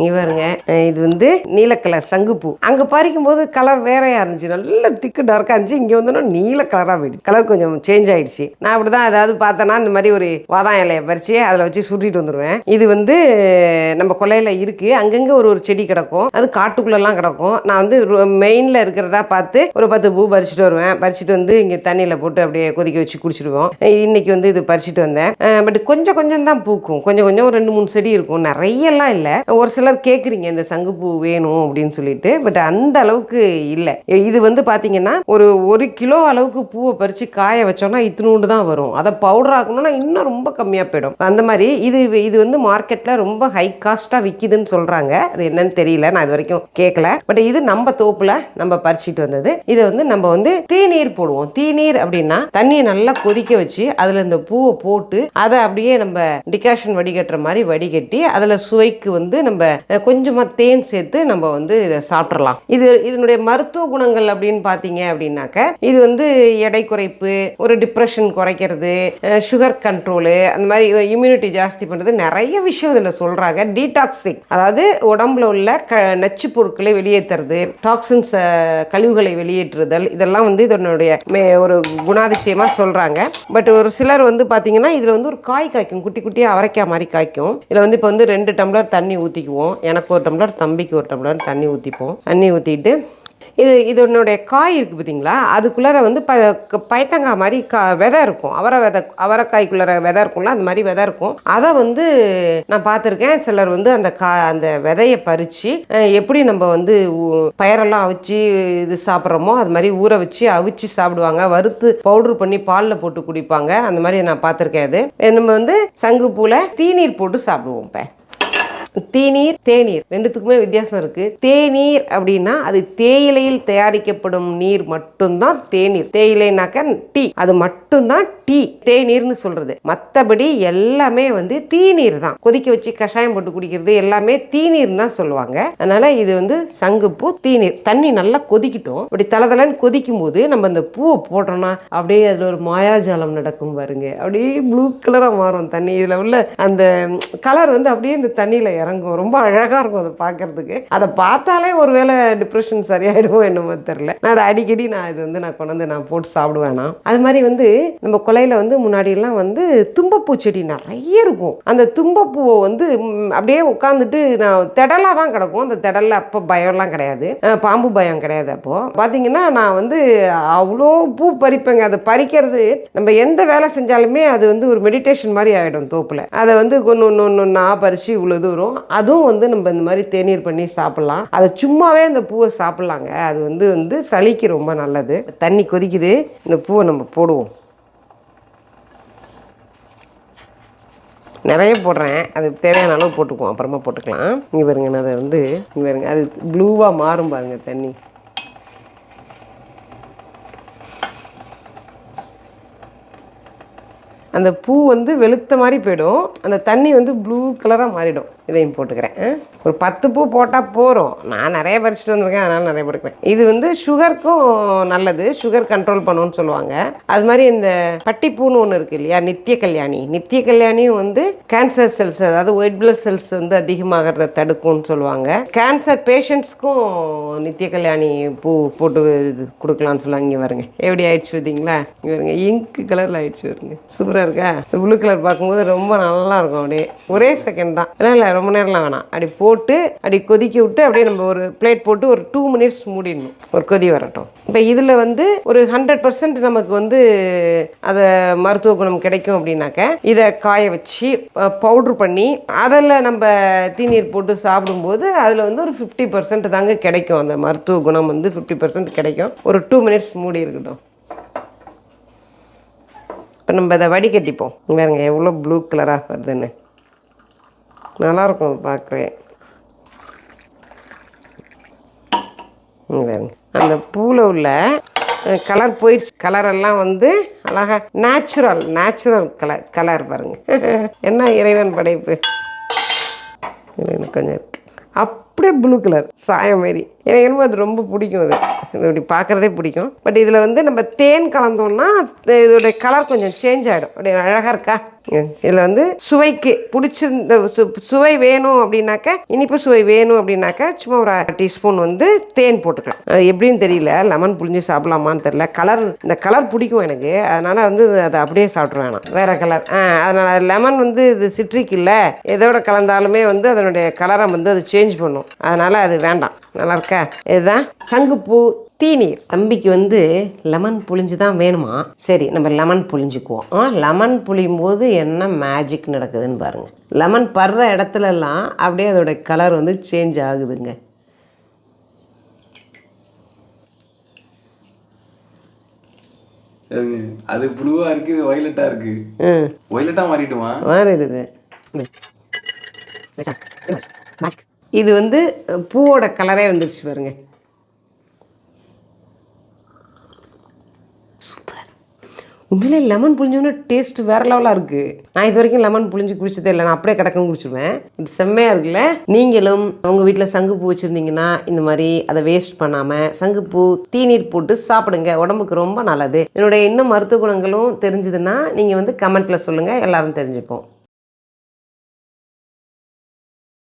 இங்க பாருங்க. இது வந்து நீல கலர் சங்குப்பூ. அங்க பறிக்கும் போது கலர் வேறையா இருந்துச்சு. நல்ல திக்கு டார்க்காக இருந்துச்சு. இங்க வந்தோன்னா நீல கலரா போயிடுச்சு. கலர் கொஞ்சம் சேஞ்ச் ஆயிடுச்சு. நான் அப்படிதான் ஏதாவது பார்த்தேன்னா இந்த மாதிரி ஒரு வாதாம் இலையை பறிச்சு அதில் வச்சு சுருட்டிட்டு வந்துடுவேன் இது வந்து நம்ம கொலையில் இருக்கு. அங்கங்க ஒரு ஒரு செடி கிடக்கும். அது காட்டுக்குள்ளெல்லாம் கிடக்கும். நான் வந்து மெயினில் இருக்கிறதா பார்த்து ஒரு பத்து பூ பறிச்சுட்டு வருவேன். பறிச்சுட்டு வந்து இங்கே தண்ணியில் போட்டு அப்படியே கொதிக்க வச்சு குடிச்சிடுவோம். இன்னைக்கு வந்து இது பறிச்சுட்டு வந்தேன். பட் கொஞ்சம் கொஞ்சம் தான் பூக்கும். கொஞ்சம் கொஞ்சம் ஒரு ரெண்டு மூணு செடி இருக்கும். நிறையெல்லாம் இல்லை. ஒரு சில சிலர் கேட்குறீங்க இந்த சங்குப்பூ வேணும் அப்படின்னு சொல்லிட்டு பட் அந்த அளவுக்கு இல்லை. இது வந்து பார்த்தீங்கன்னா ஒரு ஒரு கிலோ அளவுக்கு பூவை பறித்து காய வச்சோம்னா இத்தினூண்டு தான் வரும். அதை பவுடர் ஆக்கணும்னா இன்னும் ரொம்ப கம்மியாக போயிடும். அந்த மாதிரி இது இது வந்து மார்க்கெட்டில் ரொம்ப ஹை காஸ்ட்டாக விற்கிதுன்னு சொல்கிறாங்க அது என்னன்னு தெரியல நான் இது வரைக்கும் கேட்கல பட் இது நம்ம தோப்பில் நம்ம பறிச்சிட்டு வந்தது. இதை வந்து நம்ம வந்து தீநீர் போடுவோம். தீநீர் அப்படின்னா தண்ணியை நல்லா கொதிக்க வச்சு அதில் இந்த பூவை போட்டு அதை அப்படியே நம்ம டிகாஷன் வடிகட்டுற மாதிரி வடிகட்டி அதில் சுவைக்கு வந்து நம்ம கொஞ்சமாக தேன் சேர்த்து நம்ம வந்து இதை சாப்பிட்றலாம் இது இதனுடைய மருத்துவ குணங்கள் அப்படின்னு பார்த்தீங்க அப்படின்னாக்க இது வந்து எடை குறைப்பு ஒரு டிப்ரெஷன் குறைக்கிறது சுகர் கண்ட்ரோலு அந்த மாதிரி இம்யூனிட்டி ஜாஸ்தி பண்ணுறது நிறைய விஷயம் இதில் சொல்கிறாங்க டீடாக்ஸிங் அதாவது உடம்புல உள்ள க நச்சு பொருட்களை வெளியேற்றுறது டாக்ஸின்ஸ் கழிவுகளை வெளியேற்றுதல் இதெல்லாம் வந்து இதனுடைய மே ஒரு குணாதிசயமாக சொல்கிறாங்க பட் ஒரு சிலர் வந்து பார்த்தீங்கன்னா இதில் வந்து ஒரு காய் காய்க்கும் குட்டி குட்டியாக அவரைக்காய் மாதிரி காய்க்கும். இதில் வந்து இப்போ வந்து ரெண்டு டம்ளர் தண்ணி ஊற்றிக்குவோம் எனக்கு ஒரு டம்ளர் தம்பிக்கு ஒரு டம்ளர் தண்ணி ஊற்றிப்போம் தண்ணி ஊற்றிட்டு இது இதனுடைய காய் இருக்குது பார்த்தீங்களா அதுக்குள்ளார வந்து ப பயத்தங்காய் மாதிரி கா விதை இருக்கும். அவரை விதை அவரைக்காய்க்குள்ளார விதை இருக்கும்ல அந்த மாதிரி விதை இருக்கும். அதை வந்து நான் பார்த்துருக்கேன் சிலர் வந்து அந்த கா அந்த விதையை பறித்து எப்படி நம்ம வந்து பயிரெல்லாம் பயரெல்லாம் அவிச்சு இது சாப்பிட்றோமோ அது மாதிரி ஊற வச்சு அவிச்சு சாப்பிடுவாங்க. வறுத்து பவுடர் பண்ணி பாலில் போட்டு குடிப்பாங்க. அந்த மாதிரி நான் பார்த்துருக்கேன் அது நம்ம வந்து சங்குப்பூவில் தீநீர் போட்டு சாப்பிடுவோம் இப்போ. தீநீர் தேநீர் ரெண்டுத்துக்குமே வித்தியாசம் இருக்கு. தேநீர் அப்படின்னா அது தேயிலையில் தயாரிக்கப்படும் நீர் மட்டும்தான் தேநீர். தேயிலைனாக்க டீ. அது மட்டும்தான் டீ. தேநீர்னு சொல்றது. மற்றபடி எல்லாமே வந்து தீநீர் தான். கொதிக்க வச்சு கஷாயம் போட்டு குடிக்கிறது எல்லாமே தீநீர் தான் சொல்லுவாங்க. அதனால இது வந்து சங்குப்பூ தீநீர். தண்ணி நல்லா கொதிக்கட்டும். இப்படி தலதலன்னு கொதிக்கும் போது நம்ம அந்த பூவை போட்டோம்னா அப்படியே அதில் ஒரு மாயாஜாலம் நடக்கும் பாருங்க. அப்படியே ப்ளூ கலராக மாறும் தண்ணி. இதில் உள்ள அந்த கலர் வந்து அப்படியே இந்த தண்ணியில் இறங்கும். ரொம்ப அழகாக இருக்கும் அதை பார்க்கறதுக்கு. அதை பார்த்தாலே ஒருவேளை டிப்ரெஷன் சரியாயிடுமோ என்னமோ தெரில நான் அதை அடிக்கடி நான் இது வந்து நான் கொண்டாந்து நான் போட்டு சாப்பிடுவேனா? அது மாதிரி வந்து நம்ம கொலையில் வந்து முன்னாடியெல்லாம் வந்து தும்பப்பூ செடி நிறைய இருக்கும். அந்த தும்பப்பூவை வந்து அப்படியே உட்காந்துட்டு நான் திடலாக தான் கிடக்கும். அந்த திடலில் அப்போ பயம்லாம் கிடையாது. பாம்பு பயம் கிடையாது அப்போது பார்த்தீங்கன்னா நான் வந்து அவ்வளோ பூ பறிப்பேங்க. அதை பறிக்கிறது நம்ம எந்த வேலை செஞ்சாலுமே அது வந்து ஒரு மெடிடேஷன் மாதிரி ஆகிடும் தோப்பில். அதை வந்து ஒன்று ஒன்று ஒன்று நான் பறித்து இவ்வளோ தூரம் அதுவும் வந்து நம்ம இந்த மாதிரி தேநீர் பண்ணி சாப்பிட்லாம். அதை சும்மாவே அந்த பூவை சாப்பிட்லாங்க. அது வந்து வந்து சளிக்கு ரொம்ப நல்லது. தண்ணி கொதிக்குது. இந்த பூவை நம்ம போடுவோம். நிறைய போடுறேன். அது தேவையான அளவு போட்டுக்குவோம். அப்புறமா போட்டுக்கலாம். இங்கே பாருங்க நான் அதை வந்து இங்கே பாருங்க அது ப்ளூவாக மாறும் பாருங்கள் தண்ணி. அந்த பூ வந்து வெளுத்த மாதிரி போயிடும். அந்த தண்ணி வந்து ப்ளூ கலராக மாறிடும். இதையும் போட்டுக்கிறேன். ஒரு பத்து பூ போட்டால் போகிறோம் நான் நிறைய பறிச்சுட்டு வந்திருக்கேன் அதனால் நிறைய போட்டுக்கிறேன் இது வந்து சுகருக்கும் நல்லது சுகர் கண்ட்ரோல் பண்ணுன்னு சொல்லுவாங்க. அது மாதிரி இந்த பட்டிப்பூன்னு ஒன்று இருக்குது இல்லையா நித்திய கல்யாணி. நித்திய கல்யாணியும் வந்து கேன்சர் செல்ஸ் அதாவது ஒயிட் பிளட் செல்ஸ் வந்து அதிகமாகிறத தடுக்கும்னு சொல்லுவாங்க. கேன்சர் பேஷண்ட்ஸ்க்கும் நித்திய கல்யாணி பூ போட்டு இது கொடுக்கலாம்னு சொல்லுவாங்க. இங்கே வருங்க எப்படி ஆயிடுச்சு பார்த்தீங்களா? இங்கே வருங்க இங்கு கலரில் ஆயிடுச்சு வருங்க சூப்பராக இருக்கா? ப்ளூ கலர் பார்க்கும்போது ரொம்ப நல்லா இருக்கும் அப்படியே. ஒரே செகண்ட் தான். இல்லை இல்லை ரொம்ப நேரம்லாம் வேணாம். அப்படி போட்டு போட்டு அப்படி கொதிக்க விட்டு அப்படியே நம்ம ஒரு பிளேட் போட்டு ஒரு டூ மினிட்ஸ் மூடிடணும். ஒரு கொதி வரட்டும். இப்போ இதில் வந்து ஒரு ஹண்ட்ரட் பர்சன்ட் நமக்கு வந்து அதை மருத்துவ குணம் கிடைக்கும் அப்படின்னாக்க இதை காய வச்சு பவுட்ரு பண்ணி அதில் நம்ம தீநீர் போட்டு சாப்பிடும்போது அதில் வந்து ஒரு ஃபிஃப்டி பர்சன்ட் தாங்க கிடைக்கும். அந்த மருத்துவ குணம் வந்து ஃபிஃப்டி பர்சன்ட் கிடைக்கும். ஒரு டூ மினிட்ஸ் மூடி இருக்கட்டும். இப்போ நம்ம இதை வடிகட்டிப்போம். பாருங்க எவ்வளோ ப்ளூ கலராக வருதுன்னு. நல்லாயிருக்கும் பார்க்குறேன் பார்க்கவே இங்க பாருங்க அந்த பூவில் உள்ள கலர் போயிடுச்சு. கலரெல்லாம் வந்து அழகா நேச்சுரல் நேச்சுரல் கலர் கலர் பாருங்க. என்ன இறைவன் படைப்பு? எனக்கு கொஞ்சம் அப்படியே ப்ளூ கலர் சாயம் மாரி எனக்கு என்னமோ அது ரொம்ப பிடிக்கும் அது. இப்படி பார்க்குறதே பிடிக்கும். பட் இதில் வந்து நம்ம தேன் கலந்தோம்னா இதோடைய கலர் கொஞ்சம் சேஞ்ச் ஆகிடும் அப்படியே அழகாக இருக்கா? இதில் வந்து சுவைக்கு பிடிச்சிருந்த சு- சுவை வேணும் அப்படின்னாக்க இனிப்பு சுவை வேணும் அப்படின்னாக்க சும்மா ஒரு டீஸ்பூன் வந்து தேன் போட்டுக்கலாம். அது எப்படின்னு தெரியல. லெமன் புழிஞ்சு சாப்பிடலாமான்னு தெரியல. கலர் இந்த கலர் பிடிக்கும் எனக்கு. அதனால் வந்து அதை அப்படியே சாப்பிட்ருவேன் நான் வேறு கலர் ஆ அதனால் லெமன் வந்து இது சிட்ரிக் இல்லை. எதோட கலந்தாலுமே வந்து அதனுடைய கலரை வந்து அது சேஞ்ச் பண்ணும். அதனால் அது வேண்டாம். நல்லா இருக்கா இதுதான் சங்குப்பூ தீநீர். தம்பிக்கு வந்து லெமன் புழிஞ்சு தான் வேணுமா? சரி நம்ம லெமன் புழிஞ்சுக்குவோம். ஆ லெமன் புளியும் போது என்ன மேஜிக் நடக்குதுன்னு பாருங்கள் லெமன் படுற இடத்துலலாம் அப்படியே அதோட கலர் வந்து சேஞ்ச் ஆகுதுங்க. அது ப்ளூவா இருக்கு இது வயலட்டா இருக்கு. வயலட்டா மாறிட்டுமா மாறிடுது. இது வந்து பூவோட கலரே வந்துருச்சு பாருங்க. சூப்பர். உண்மையிலே லெமன் புளிஞ்சோன்னா டேஸ்ட் வேற லெவலாக இருக்குது நான் இது வரைக்கும் லெமன் புளிஞ்சு குடிச்சதே இல்லை. நான் அப்படியே கிடக்குன்னு குடிச்சிடுவேன் இது செம்மையாக இருக்குல்ல? நீங்களும் உங்கள் வீட்டில் சங்குப்பூ வச்சுருந்தீங்கன்னா இந்த மாதிரி அதை வேஸ்ட் பண்ணாமல் சங்குப்பூ தீநீர் போட்டு சாப்பிடுங்க. உடம்புக்கு ரொம்ப நல்லது. என்னுடைய இன்னும் மருத்துவ குணங்களும் தெரிஞ்சதுன்னா நீங்கள் வந்து கமெண்ட்டில் சொல்லுங்கள் எல்லாரும் தெரிஞ்சுப்போம்.